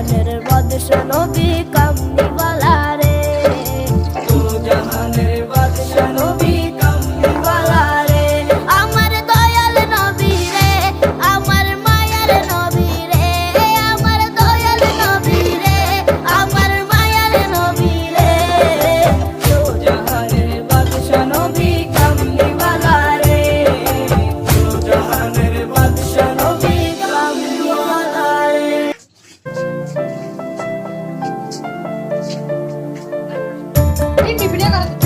কোরআনের বাদশ নবী നടക്കും